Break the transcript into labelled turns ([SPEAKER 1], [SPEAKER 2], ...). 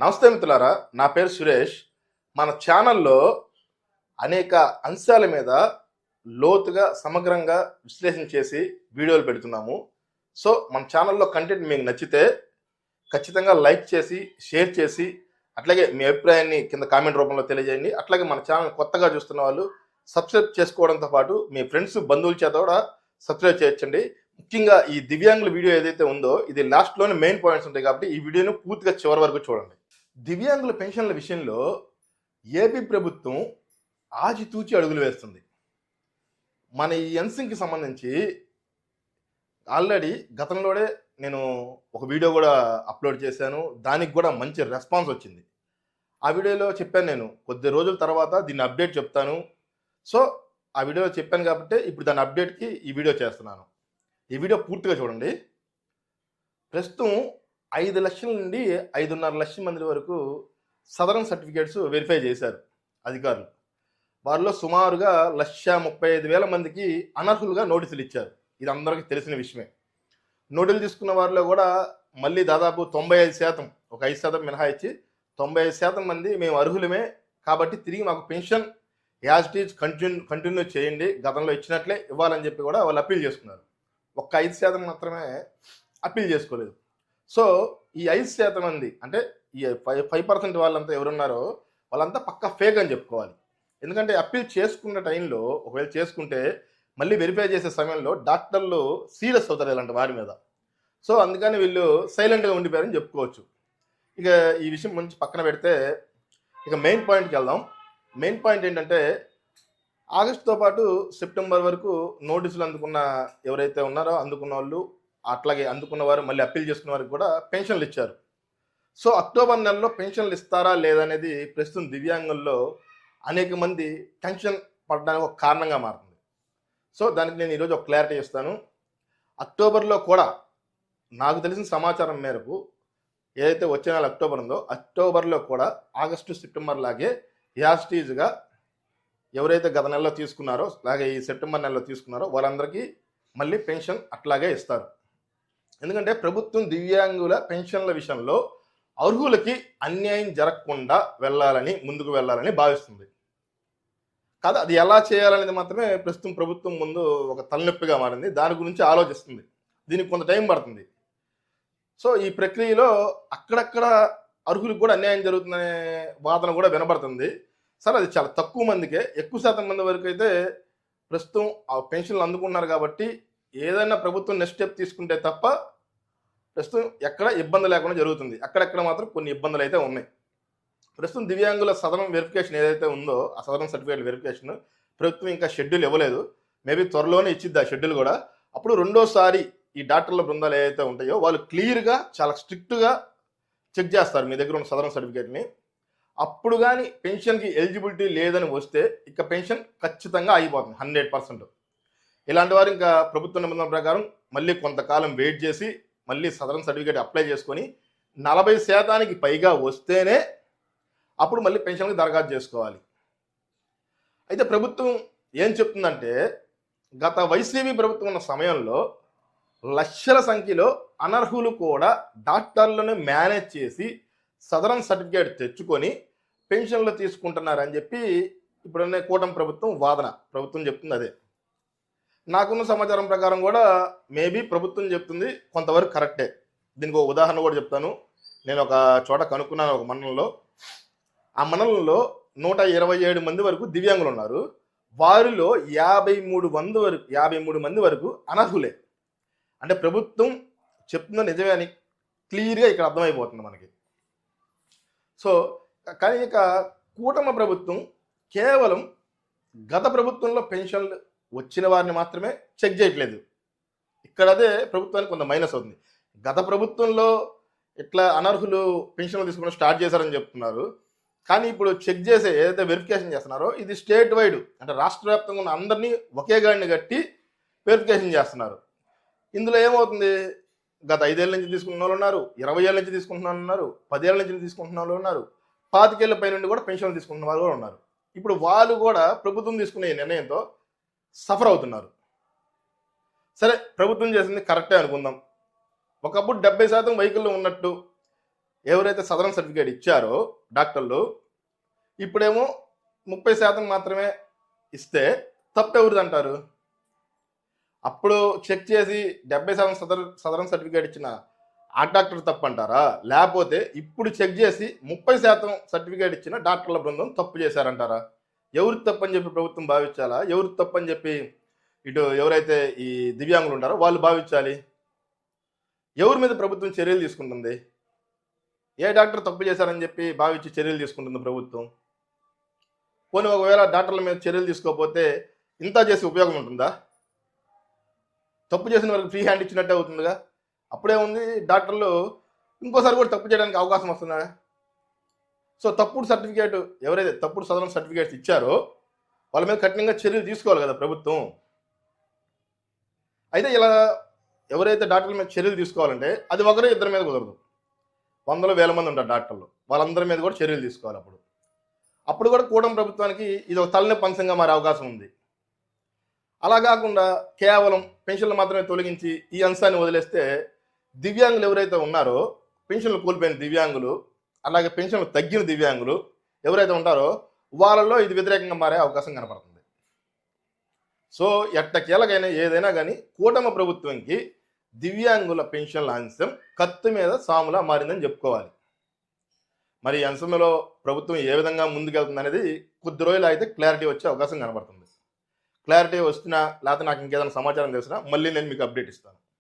[SPEAKER 1] నమస్తే మిత్రులారా నా పేరు సురేష్. మన ఛానల్లో అనేక అంశాల మీద లోతుగా సమగ్రంగా విశ్లేషణ చేసి వీడియోలు పెడుతున్నాము. సో మన ఛానల్లో కంటెంట్ మీకు నచ్చితే ఖచ్చితంగా లైక్ చేసి షేర్ చేసి అట్లాగే మీ అభిప్రాయాన్ని కింద కామెంట్ రూపంలో తెలియజేయండి. అట్లాగే మన ఛానల్ కొత్తగా చూస్తున్న వాళ్ళు సబ్స్క్రైబ్ చేసుకోవడంతో పాటు మీ ఫ్రెండ్స్ బంధువుల చేత కూడా సబ్స్క్రైబ్ చేయొచ్చండి. ముఖ్యంగా ఈ దివ్యాంగుల వీడియో ఏదైతే ఉందో ఇది లాస్ట్లోనే మెయిన్ పాయింట్స్ ఉంటాయి కాబట్టి ఈ వీడియోను పూర్తిగా చివరి వరకు చూడండి. దివ్యాంగుల పెన్షన్ల విషయంలో ఏపీ ప్రభుత్వం ఆచితూచి అడుగులు వేస్తుంది. మన ఈ ఎన్సింగ్కి సంబంధించి ఆల్రెడీ గతంలోనే నేను ఒక వీడియో కూడా అప్లోడ్ చేశాను. దానికి కూడా మంచి రెస్పాన్స్ వచ్చింది. ఆ వీడియోలో చెప్పాను నేను కొద్ది రోజుల తర్వాత దీన్ని అప్డేట్ చెప్తాను. సో ఆ వీడియోలో చెప్పాను కాబట్టి ఇప్పుడు దాని అప్డేట్కి ఈ వీడియో చేస్తున్నాను. ఈ వీడియో పూర్తిగా చూడండి. ప్రస్తుతం ఐదు లక్షల నుండి ఐదున్నర లక్షల మంది వరకు సదరన్ సర్టిఫికేట్స్ వెరిఫై చేశారు అధికారులు. వారిలో సుమారుగా లక్ష ముప్పై ఐదు వేల మందికి అనర్హులుగా నోటీసులు ఇచ్చారు. ఇది అందరికీ తెలిసిన విషయమే. నోటీసులు తీసుకున్న వారిలో కూడా మళ్ళీ దాదాపు తొంభై ఐదు శాతం ఒక ఐదు శాతం మినహాయించి తొంభై ఐదు శాతం మంది మేము అర్హులమే కాబట్టి తిరిగి మాకు pension as tease continue continue చేయండి. గతంలో ఇచ్చినట్లే ఇవ్వాలని చెప్పి కూడా వాళ్ళు అప్పీల్ చేసుకున్నారు ఒక్క ఐదు శాతం మాత్రమే అప్పీల్ చేసుకోలేదు. సో ఈ ఐదు శాతం మంది అంటే ఈ ఫైవ్ ఫైవ్ పర్సెంట్ వాళ్ళంతా ఎవరున్నారో వాళ్ళంతా పక్కా ఫేక్ అని చెప్పుకోవాలి. ఎందుకంటే అప్పీల్ చేసుకున్న టైంలో ఒకవేళ చేసుకుంటే మళ్ళీ వెరిఫై చేసే సమయంలో డాక్టర్లు సీరియస్ అవుతారు ఇలాంటి వారి మీద. సో అందుకని వీళ్ళు సైలెంట్గా ఉండిపోయారని చెప్పుకోవచ్చు. ఇక ఈ విషయం మంచి పక్కన పెడితే ఇక మెయిన్ పాయింట్కి వెళ్దాం. మెయిన్ పాయింట్ ఏంటంటే ఆగస్టుతో పాటు సెప్టెంబర్ వరకు నోటీసులు అందుకున్న ఎవరైతే ఉన్నారో అందుకున్న వాళ్ళు అట్లాగే అందుకున్న వారు మళ్ళీ అప్పీల్ చేసుకున్న వారికి కూడా పెన్షన్లు ఇచ్చారు. సో అక్టోబర్ నెలలో పెన్షన్లు ఇస్తారా లేదనేది ప్రస్తుతం దివ్యాంగుల్లో అనేక మంది టెన్షన్ పడడానికి ఒక కారణంగా మారుతుంది. సో దానికి నేను ఈరోజు ఒక క్లారిటీ ఇస్తాను. అక్టోబర్లో కూడా నాకు తెలిసిన సమాచారం మేరకు ఏదైతే వచ్చే నెల అక్టోబర్ ఉందో అక్టోబర్లో కూడా ఆగస్టు సెప్టెంబర్ లాగే యాస్టీజ్గా ఎవరైతే గత నెలలో తీసుకున్నారో అలాగే ఈ సెప్టెంబర్ నెలలో తీసుకున్నారో వాళ్ళందరికీ మళ్ళీ పెన్షన్ అట్లాగే ఇస్తారు. ఎందుకంటే ప్రభుత్వం దివ్యాంగుల పెన్షన్ల విషయంలో అర్హులకి అన్యాయం జరగకుండా వెళ్ళాలని ముందుకు వెళ్ళాలని భావిస్తుంది. కాదు అది ఎలా చేయాలనేది మాత్రమే ప్రస్తుతం ప్రభుత్వం ముందు ఒక తలనొప్పిగా మారింది. దాని గురించి ఆలోచిస్తుంది. దీనికి కొంత టైం పడుతుంది. సో ఈ ప్రక్రియలో అక్కడక్కడ అర్హులకు కూడా అన్యాయం జరుగుతుందనే వాదన కూడా వినబడుతుంది. సరే అది చాలా తక్కువ మందికే. ఎక్కువ శాతం మంది వరకు అయితే ప్రస్తుతం ఆ పెన్షన్లు అందుకున్నారు కాబట్టి ఏదైనా ప్రభుత్వం నెక్స్ట్ స్టెప్ తీసుకుంటే తప్ప ప్రస్తుతం ఎక్కడ ఇబ్బంది లేకుండా జరుగుతుంది. అక్కడక్కడ మాత్రం కొన్ని ఇబ్బందులు అయితే ఉన్నాయి. ప్రస్తుతం దివ్యాంగుల సదనం వెరిఫికేషన్ ఏదైతే ఉందో ఆ సదనం సర్టిఫికేట్ వెరిఫికేషన్ ప్రభుత్వం ఇంకా షెడ్యూల్ ఇవ్వలేదు. మేబీ త్వరలోనే ఇచ్చిద్ది ఆ షెడ్యూల్ కూడా. అప్పుడు రెండోసారి ఈ డాక్టర్ల బృందాలు ఏదైతే ఉంటాయో వాళ్ళు క్లియర్గా చాలా స్ట్రిక్ట్గా చెక్ చేస్తారు మీ దగ్గర ఉన్న సదరం సర్టిఫికేట్ని అప్పుడు కానీ పెన్షన్కి ఎలిజిబిలిటీ లేదని వస్తే ఇక పెన్షన్ ఖచ్చితంగా అయిపోతుంది హండ్రెడ్ పర్సెంట్ ఇలాంటి వారు ఇంకా ప్రభుత్వ నిబంధనల ప్రకారం మళ్ళీ కొంతకాలం వెయిట్ చేసి మళ్ళీ సదరన్ సర్టిఫికేట్ అప్లై చేసుకొని నలభై శాతానికి పైగా వస్తేనే అప్పుడు మళ్ళీ పెన్షన్కి దరఖాస్తు చేసుకోవాలి. అయితే ప్రభుత్వం ఏం చెప్తుందంటే గత వైసీపీ ప్రభుత్వం ఉన్న సమయంలో లక్షల సంఖ్యలో అనర్హులు కూడా డాక్టర్లను మేనేజ్ చేసి సదరన్ సర్టిఫికేట్ తెచ్చుకొని పెన్షన్లు తీసుకుంటున్నారని చెప్పి ఇప్పుడున్న కూటమి ప్రభుత్వం వాదన. ప్రభుత్వం చెప్తుంది అదే. నాకున్న సమాచారం ప్రకారం కూడా మేబీ ప్రభుత్వం చెప్తుంది కొంతవరకు కరెక్టే. దీనికి ఒక ఉదాహరణ కూడా చెప్తాను. నేను ఒక చోట కనుక్కున్నాను ఒక మండలంలో. ఆ మండలంలో నూట ఇరవై ఏడు మంది వరకు దివ్యాంగులు ఉన్నారు. వారిలో యాభై మూడు మంది వరకు యాభై మూడు మంది వరకు అనర్హులే. అంటే ప్రభుత్వం చెప్తున్న నిజమే అని క్లియర్గా ఇక్కడ అర్థమైపోతుంది మనకి. సో కానీ ఇక కూటమి ప్రభుత్వం కేవలం గత ప్రభుత్వంలో పెన్షన్లు వచ్చిన వారిని మాత్రమే చెక్ చేయట్లేదు. ఇక్కడ అదే ప్రభుత్వానికి కొంత మైనస్ అవుతుంది. గత ప్రభుత్వంలో ఇట్లా అనర్హులు పెన్షన్లు తీసుకోవడం స్టార్ట్ చేశారని చెప్తున్నారు. కానీ ఇప్పుడు చెక్ చేసే ఏదైతే వెరిఫికేషన్ చేస్తున్నారో ఇది స్టేట్ వైడ్ అంటే రాష్ట్ర వ్యాప్తంగా ఉన్న అందరినీ ఒకే గాడిని కట్టి వెరిఫికేషన్ చేస్తున్నారు. ఇందులో ఏమవుతుంది? గత ఐదేళ్ళ నుంచి తీసుకున్న వాళ్ళు ఉన్నారు ఇరవై ఏళ్ళ నుంచి తీసుకుంటున్న వాళ్ళు ఉన్నారు పదేళ్ళ నుంచి తీసుకుంటున్న వాళ్ళు ఉన్నారు పాతికేళ్ళ పై నుండి కూడా పెన్షన్లు తీసుకుంటున్న వాళ్ళు కూడా ఉన్నారు. ఇప్పుడు వాళ్ళు కూడా ప్రభుత్వం తీసుకునే నిర్ణయంతో సఫర్ అవుతున్నారు. సరే ప్రభుత్వం చేసింది కరెక్టే అనుకుందాం. ఒకప్పుడు డెబ్బై శాతం వెహికల్లో ఉన్నట్టు ఎవరైతే సదరన్ సర్టిఫికేట్ ఇచ్చారో డాక్టర్లు ఇప్పుడేమో ముప్పై శాతం మాత్రమే ఇస్తే తప్పు అంటారు? అప్పుడు చెక్ చేసి డెబ్బై శాతం సదర్ సదరన్ సర్టిఫికేట్ ఇచ్చిన ఆ డాక్టర్ తప్పు అంటారా లేకపోతే ఇప్పుడు చెక్ చేసి ముప్పై శాతం సర్టిఫికేట్ ఇచ్చిన డాక్టర్ల బృందం తప్పు చేశారంటారా? ఎవరికి తప్పని చెప్పి ప్రభుత్వం భావించాలా? ఎవరు తప్పని చెప్పి ఇటు ఎవరైతే ఈ దివ్యాంగులు ఉంటారో వాళ్ళు భావించాలి? ఎవరి మీద ప్రభుత్వం చర్యలు తీసుకుంటుంది? ఏ డాక్టర్ తప్పు చేశారని చెప్పి భావించి చర్యలు తీసుకుంటుంది ప్రభుత్వం? పోనీ ఒకవేళ డాక్టర్ల మీద చర్యలు తీసుకోకపోతే ఇంత చేసి ఉపయోగం ఉంటుందా? తప్పు చేసిన వాళ్ళకి ఫ్రీ హ్యాండ్ ఇచ్చినట్టే అవుతుందిగా? అప్పుడే ఉంది డాక్టర్లు. ఇంకోసారి కూడా తప్పు చేయడానికి అవకాశం వస్తుందా? సో తప్పుడు సర్టిఫికేట్ ఎవరైతే తప్పుడు సదనం సర్టిఫికేట్స్ ఇచ్చారో వాళ్ళ మీద కఠినంగా చర్యలు తీసుకోవాలి కదా ప్రభుత్వం. అయితే ఇలా ఎవరైతే డాక్టర్ల మీద చర్యలు తీసుకోవాలంటే అది ఒకరే ఇద్దరి మీద కుదరదు. వందల వేల మంది ఉంటారు డాక్టర్లు. వాళ్ళందరి మీద కూడా చర్యలు తీసుకోవాలి అప్పుడు. అప్పుడు కూడా కూటమి ప్రభుత్వానికి ఇది ఒక తలనొప్పి అంశంగా మారే అవకాశం ఉంది. అలా కాకుండా కేవలం పెన్షన్లు మాత్రమే తొలగించి ఈ అంశాన్ని వదిలేస్తే దివ్యాంగులు ఎవరైతే ఉన్నారో పెన్షన్లు కోల్పోయిన దివ్యాంగులు అలాగే పెన్షన్లు తగ్గిన దివ్యాంగులు ఎవరైతే ఉంటారో వాళ్ళలో ఇది వ్యతిరేకంగా మారే అవకాశం కనపడుతుంది. సో ఎట్టకేలకైనా ఏదైనా కానీ కూటమి ప్రభుత్వంకి దివ్యాంగుల పెన్షన్ల అంశం కత్తి మీద సాములా మారిందని చెప్పుకోవాలి. మరి అంశంలో ప్రభుత్వం ఏ విధంగా ముందుకెళ్తుంది అనేది కొద్ది రోజులు అయితే క్లారిటీ వచ్చే అవకాశం కనబడుతుంది క్లారిటీ వస్తున్నా లేకపోతే నాకు ఇంకేదైనా సమాచారం తెలిసినా మళ్ళీ నేను మీకు అప్డేట్ ఇస్తాను.